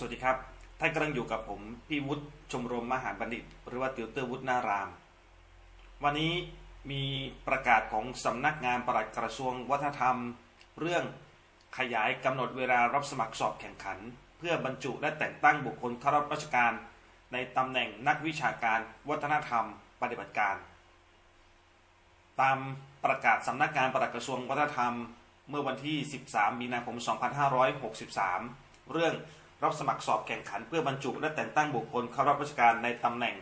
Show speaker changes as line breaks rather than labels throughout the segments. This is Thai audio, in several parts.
สวัสดีครับ ท่านกำลังอยู่กับผม พี่วุฒิชมรมมหาบัณฑิต หรือว่าติวเตอร์วุฒินาราม วันนี้มีประกาศของสำนักงานปลัดกระทรวงวัฒนธรรม เรื่องขยายกำหนดเวลารับสมัครสอบแข่งขัน เพื่อบรรจุและแต่งตั้งบุคคลเข้ารับราชการ ในตำแหน่งนักวิชาการ วัฒนธรรม ปฏิบัติการ ตามประกาศสำนักงานปลัดกระทรวงวัฒนธรรม เมื่อวันที่ 13 มีนาคม 2563 เรื่อง รับสมัครสอบแข่งขันเพื่อบรรจุ และแต่งตั้งบุคคลเข้ารับราชการในตำแหน่ง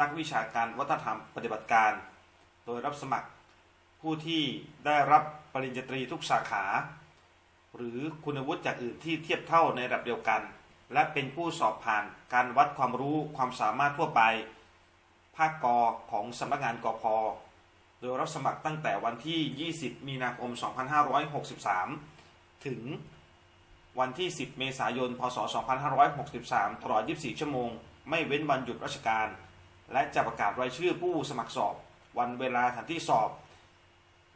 นักวิชาการวัฒนธรรมปฏิบัติการ โดยรับสมัครผู้ที่ได้รับปริญญาตรีทุกสาขา หรือคุณวุฒิจากอื่นที่เทียบเท่าในระดับเดียวกัน และเป็นผู้สอบผ่านการวัดความรู้ความสามารถทั่วไป ภาคกอของสำนักงานกพโดยรับสมัครตั้งแต่วันที่ 20 มีนาคม 2563 ถึง วันที่ 10 เมษายน พศ 2563 ตลอด 24 ชั่วโมง ไม่เว้นวันหยุดราชการ และจะประกาศรายชื่อผู้สมัครสอบ วันเวลาสถานที่สอบ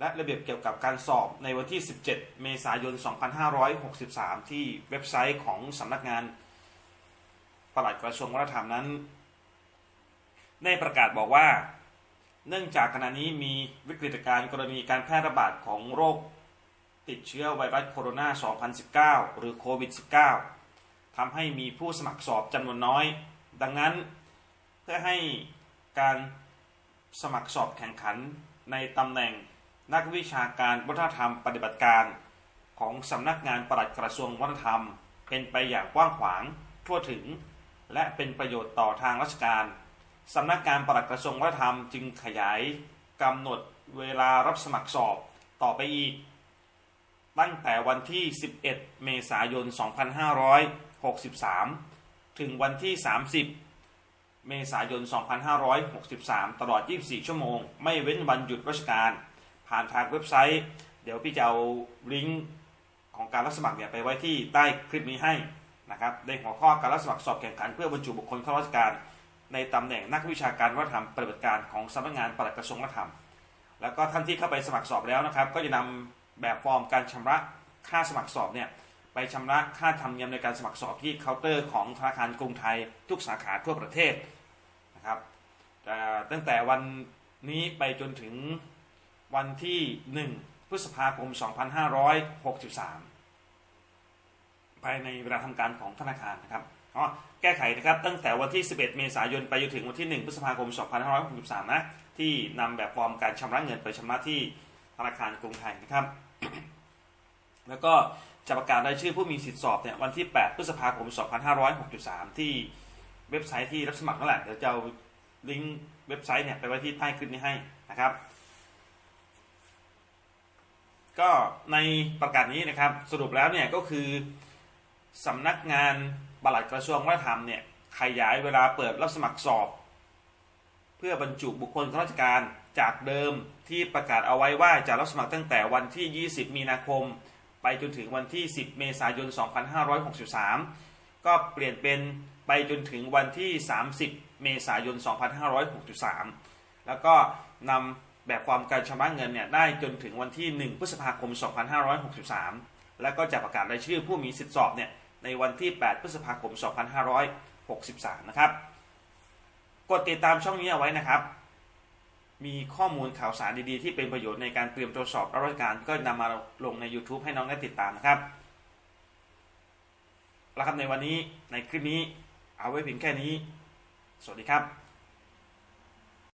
และระเบียบเกี่ยวกับการสอบในวันที่ 17 เมษายน 2563 ที่เว็บไซต์ของสำนักงานปลัดกระทรวงวัฒนธรรมนั้น ได้ประกาศบอกว่า เนื่องจากขณะนี้มีวิกฤตการณ์กรณีการแพร่ระบาดของโรค ติดเชื้อไวรัสโคโรนา 2019 หรือโควิด -19 ทำให้มีผู้สมัครสอบจำนวนน้อย ดังนั้นเพื่อให้การสมัครสอบแข่งขันในตำแหน่งนักวิชาการวัฒนธรรมปฏิบัติการของสำนักงานปลัดกระทรวงวัฒนธรรม เป็นไปอย่างกว้างขวางทั่วถึง และเป็นประโยชน์ต่อทางราชการสำนักงานปลัดกระทรวงวัฒนธรรมจึงขยายกำหนดเวลารับสมัครสอบต่อไปอีก ตั้งแต่วันที่ 11 เมษายน 2563 ถึงวันที่ 30 เมษายน 2563 ตลอด 24 ชั่วโมง ไม่เว้นวันหยุดราชการ ผ่านทางเว็บไซต์ เดี๋ยวพี่จะเอาลิงก์ของการรับสมัครเนี่ยไปไว้ที่ใต้คลิปนี้ให้นะครับในหัวข้อการรับสมัครสอบแข่งขันเพื่อบรรจุบุคคลเข้าราชการ ในตำแหน่งนักวิชาการวัฒนธรรมปฏิบัติการของสำนักงานปลัดกระทรวงวัฒนธรรม แล้วก็ท่านที่เข้าไปสมัครสอบแล้วนะครับ ก็จะนำ แบบฟอร์มการชำระค่าสมัครสอบเนี่ยไปชำระค่าธรรมเนียมในการสมัครสอบที่เคาน์เตอร์ของธนาคารกรุงไทยทุกสาขาทั่วประเทศนะครับต่ตั้งแต่วันนี้ไปจนถึงวันที่ 1 พฤษภาคม 2563 ภายในเวลาทำการของธนาคารนะครับอ๋อแก้ไขนะครับตั้งแต่วันที่ 11 เมษายนไปจนถึงวันที่ 1 พฤษภาคม 2563 นะ ที่นำแบบฟอร์มการชำระเงินไปชำระที่ ธนาคารกรุงไทยนะครับ แล้วก็จะประกาศรายชื่อผู้มีสิทธิสอบเนี่ยวันที่ 8 พฤษภาคม 2563 ที่เว็บไซต์ที่รับสมัครนั่นแหละเดี๋ยวจะเอาลิงก์เว็บไซต์เนี่ยไปไว้ที่ใต้คลิปนี้ให้นะครับ ก็ในประกาศนี้นะครับสรุปแล้วเนี่ยก็คือสำนักงานปลัดกระทรวงวัฒนธรรมเนี่ยขยายเวลาเปิดรับสมัครสอบ พื่อบรรจุบุคคลข้าราชการจากเดิมที่ประกาศเอาไว้ว่าจะรับสมัครตั้งแต่วันที่ 20 มีนาคม ไปจนถึงวันที่ 10 เมษายน 2563 ก็เปลี่ยนเป็นไปจนถึงวันที่ 30 เมษายน 2563 แล้วก็นำแบบฟอร์มการชำระเงินเนี่ยได้จนถึงวันที่ 1 พฤษภาคม 2563 แล้วก็จะประกาศรายชื่อผู้มีสิทธิสอบเนี่ยในวันที่ 8 พฤษภาคม 2563 นะครับ ดติดตามช่องนี้เอาไว้นะครับ มีข้อมูลข่าวสารดีๆ ที่เป็นประโยชน์ในการเตรียมตัวจสอบรับราชการก็นำมาลงใน YouTube ให้น้องได้ติดตามนะครับแล้วครับในวันนี้ในคลิปนี้เอาไว้เพียงแค่นี้ สวัสดีครับ